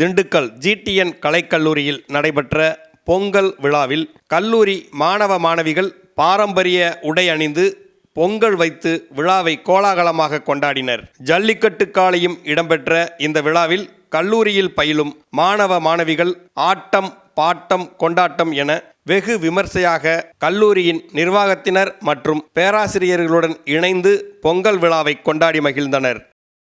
Dindigul GTN கலைக்கல்லூரியில் நடைபெற்ற பொங்கல் விழாவில் கல்லூரி மாணவ மாணவிகள் பாரம்பரிய உடை அணிந்து பொங்கல் வைத்து விழாவை கோலாகலமாக கொண்டாடினர். ஜல்லிக்கட்டு காலையும் இடம்பெற்ற இந்த விழாவில் கல்லூரியில் பயிலும் மாணவ மாணவிகள் ஆட்டம் பாட்டம் கொண்டாட்டம் என வெகு விமர்சையாக கல்லூரியின் நிர்வாகத்தினர் மற்றும் பேராசிரியர்களுடன் இணைந்து பொங்கல் விழாவை கொண்டாடி மகிழ்ந்தனர்.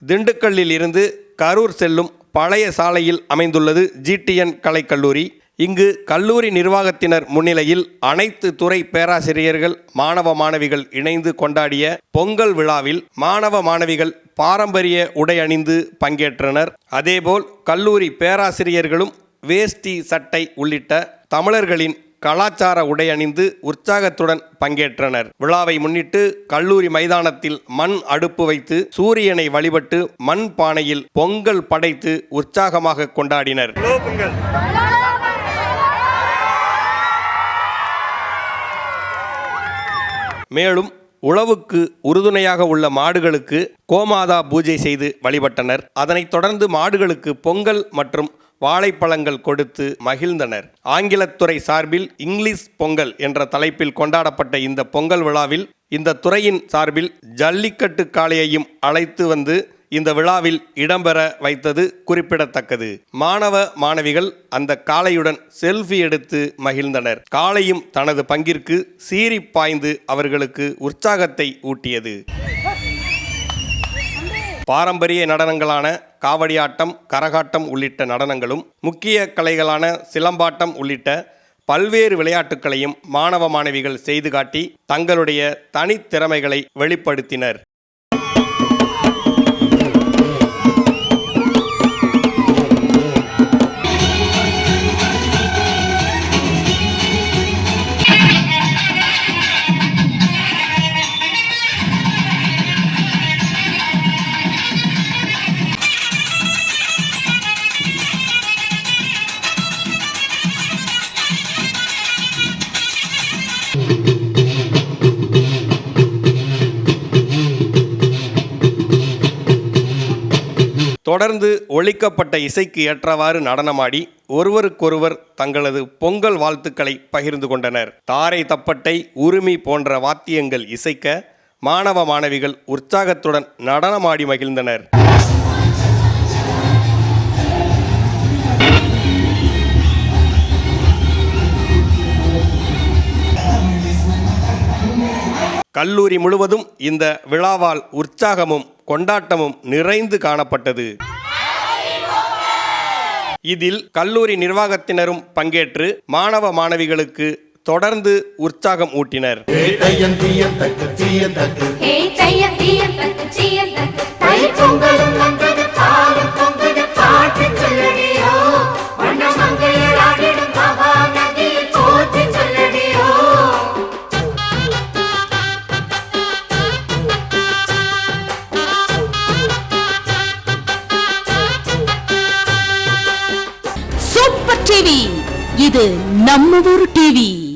திண்டுக்கல்லில் இருந்து கரூர் செல்லும் பழைய சாலையில் அமைந்துள்ளது ஜிடிஎன் கலைக்கல்லூரி இங்கு கல்லூரி நிர்வாகத்தினர் முன்னிலையில் அனைத்து துறை பேராசிரியர்கள் மாணவ மாணவிகள் இணைந்து கொண்டாடிய பொங்கல் விழாவில் மாணவ மாணவிகள் பாரம்பரிய உடை அணிந்து பங்கேற்றனர். அதேபோல் கல்லூரி பேராசிரியர்களும் வேஷ்டி சட்டை உள்ளிட்ட தமிழர்களின் கலாச்சார உடை அணிந்து உற்சாகத்துடன் பங்கேற்றனர். விழாவை முன்னிட்டு கல்லூரி மைதானத்தில் மண் அடுப்பு வைத்து சூரியனை வழிபட்டு மண் பானையில் பொங்கல் படைத்து உற்சாகமாக கொண்டாடினர். மேலும் உழவுக்கு உறுதுணையாக உள்ள மாடுகளுக்கு கோமாதா பூஜை செய்து வழிபட்டனர். அதனைத் தொடர்ந்து மாடுகளுக்கு பொங்கல் மற்றும் வாழைப்பழங்கள் கொடுத்து மகிழ்ந்தனர். ஆங்கிலத்துறை சார்பில் இங்கிலீஷ் பொங்கல் என்ற தலைப்பில் கொண்டாடப்பட்ட இந்த பொங்கல் விழாவில் இந்த துறையின் சார்பில் ஜல்லிக்கட்டு காளையையும் அழைத்து வந்து இந்த விழாவில் இடம்பெற வைத்தது குறிப்பிடத்தக்கது. மாணவ மாணவிகள் அந்த காளையுடன் செல்ஃபி எடுத்து மகிழ்ந்தனர். காளையும் தனது பங்கிற்கு சீறி பாய்ந்து அவர்களுக்கு உற்சாகத்தை ஊட்டியது. பாரம்பரிய நடனங்களான காவடியாட்டம் கரகாட்டம் உள்ளிட்ட நடனங்களும் முக்கிய கலைகளான சிலம்பாட்டம் உள்ளிட்ட பல்வேறு விளையாட்டுகளையும் மாணவ மாணவிகள் செய்து காட்டி தங்களுடைய தனித்திறமைகளை வெளிப்படுத்தினர். தொடர்ந்து ஒழிக்கப்பட்ட இசைக்கு ஏற்றவாறு நடனமாடி ஒருவருக்கொருவர் தங்களது பொங்கல் வாழ்த்துக்களை பகிர்ந்து கொண்டனர். தாரை தப்பட்டை உருமி போன்ற வாத்தியங்கள் இசைக்க மாணவ மாணவிகள் உற்சாகத்துடன் நடனமாடி மகிழ்ந்தனர். கல்லூரி முழுவதும் இந்த விழாவால் உற்சாகமும் கொண்டாட்டமும் நிறைந்து காணப்பட்டது. இதில் கல்லூரி நிர்வாகத்தினரும் பங்கேற்று மாணவ மாணவிகளுக்கு தொடர்ந்து உற்சாகம் ஊட்டினர். டிவி. இது நம்ம ஊர் டிவி.